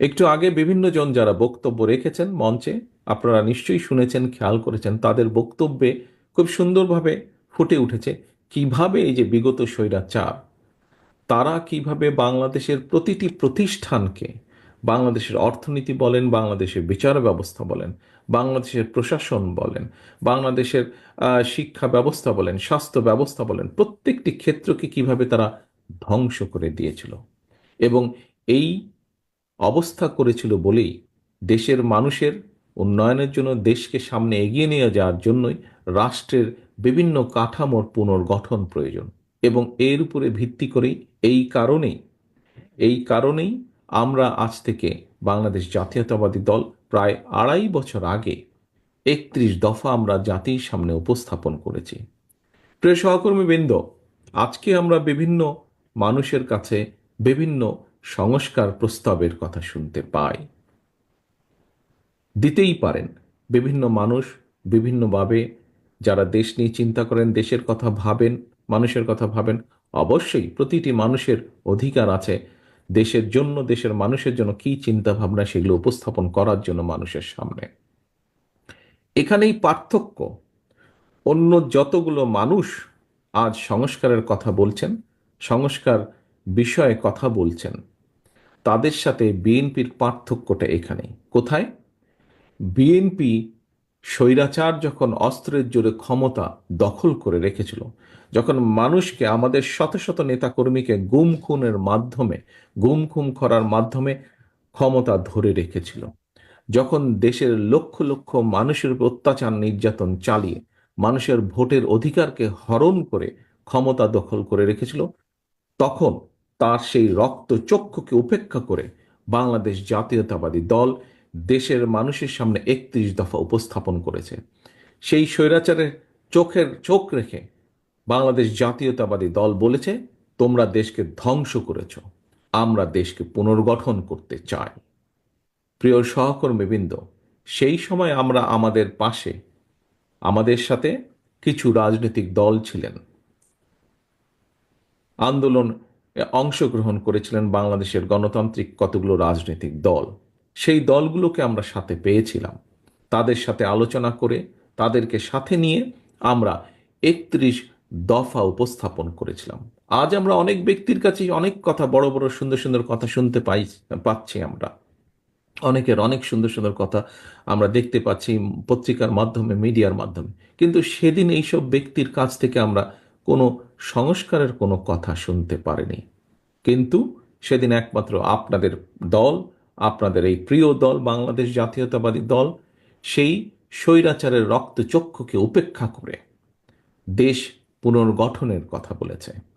একটু আগে বিভিন্ন জন যারা বক্তব্য রেখেছেন মঞ্চে, আপনারা নিশ্চয়ই শুনেছেন, খেয়াল করেছেন, তাদের বক্তব্যে খুব সুন্দরভাবে ফুটে উঠেছে কীভাবে এই যে বিগত স্বৈরাচার, তারা কীভাবে বাংলাদেশের প্রতিটি প্রতিষ্ঠানকে, বাংলাদেশের অর্থনীতি বলেন, বাংলাদেশের বিচার ব্যবস্থা বলেন, বাংলাদেশের প্রশাসন বলেন, বাংলাদেশের শিক্ষা ব্যবস্থা বলেন, স্বাস্থ্য ব্যবস্থা বলেন, প্রত্যেকটি ক্ষেত্রকে কীভাবে তারা ধ্বংস করে দিয়েছিল। এবং এই অবস্থা করেছিল বলেই দেশের মানুষের উন্নয়নের জন্য দেশকে সামনে এগিয়ে নিয়ে যাওয়ার জন্যই রাষ্ট্রের বিভিন্ন কাঠামোর পুনর্গঠন প্রয়োজন। এবং এর উপরে ভিত্তি করেই এই কারণেই এই কারণেই আমরা আজ থেকে বাংলাদেশ জাতীয়তাবাদী দল প্রায় আড়াই বছর আগে একত্রিশ দফা আমরা জাতির সামনে উপস্থাপন করেছি। প্রিয় সহকর্মীবৃন্দ, আজকে আমরা বিভিন্ন মানুষের কাছে বিভিন্ন সংস্কার প্রস্তাবের কথা শুনতে পাই দিতেই পারেন, বিভিন্ন মানুষ বিভিন্নভাবে যারা দেশ নিয়ে চিন্তা করেন, দেশের কথা ভাবেন, মানুষের কথা ভাবেন, অবশ্যই প্রতিটি মানুষের অধিকার আছে। দেশের জন্য, দেশের মানুষের জন্য কি চিন্তা ভাবনা সেগুলো উপস্থাপন করার জন্য মানুষের সামনে। এখানেই পার্থক্য। অন্য যতগুলো মানুষ আজ সংস্কারের কথা বলছেন, সংস্কার বিষয়ে কথা বলছেন তাদের সাথে বিএনপির পার্থক্যটা এখানে। কোথায়? বিএনপি স্বৈরাচার যখন অস্ত্রের জোরে ক্ষমতা দখল করে রেখেছিল, যখন মানুষকে আমাদের শত শত নেতাকর্মীকে গুম খুনের মাধ্যমে, গুম খুম করার মাধ্যমে ক্ষমতা ধরে রেখেছিল, যখন দেশের লক্ষ লক্ষ মানুষের উপর অত্যাচার নির্যাতন চালিয়ে, মানুষের ভোটের অধিকারকে হরণ করে ক্ষমতা দখল করে রেখেছিল, তখন তার সেই রক্ত চক্ষুকে উপেক্ষা করে বাংলাদেশ জাতীয়তাবাদী দল দেশের মানুষের সামনে একত্রিশ দফা উপস্থাপন করেছে। সেই স্বৈরাচারের চোখের চোখ রেখে বাংলাদেশ জাতীয়তাবাদী দল বলেছে, তোমরা দেশকে ধ্বংস করেছ। আমরা দেশকে পুনর্গঠন করতে চাই। প্রিয় সহকর্মীবৃন্দ, সেই সময় আমরা আমাদের পাশে, আমাদের সাথে কিছু রাজনৈতিক দল ছিলেন। আন্দোলন অংশগ্রহণ করেছিলেন বাংলাদেশের গণতান্ত্রিক কতগুলো রাজনৈতিক দল। সেই দলগুলোকে আমরা সাথে পেয়েছিলাম। তাদের সাথে আলোচনা করে, তাদেরকে সাথে নিয়ে আমরা একত্রিশ দফা উপস্থাপন করেছিলাম। আজ আমরা অনেক ব্যক্তির কাছে অনেক কথা, বড় বড়, সুন্দর সুন্দর কথা শুনতে পাই, পাচ্ছি আমরা। অনেকের অনেক সুন্দর সুন্দর কথা আমরা দেখতে পাচ্ছি পত্রিকার মাধ্যমে, মিডিয়ার মাধ্যমে। কিন্তু সেদিন এইসব ব্যক্তির কাছ থেকে আমরা কোনো সংস্কারের কোনো কথা শুনতে পারেনি। কিন্তু সেদিন একমাত্র আপনাদের দল, আপনাদের এই প্রিয় দল, বাংলাদেশ জাতীয়তাবাদী দল, সেই স্বৈরাচারের রক্তচক্ষুকে উপেক্ষা করে দেশ পুনর্গঠনের কথা বলেছে।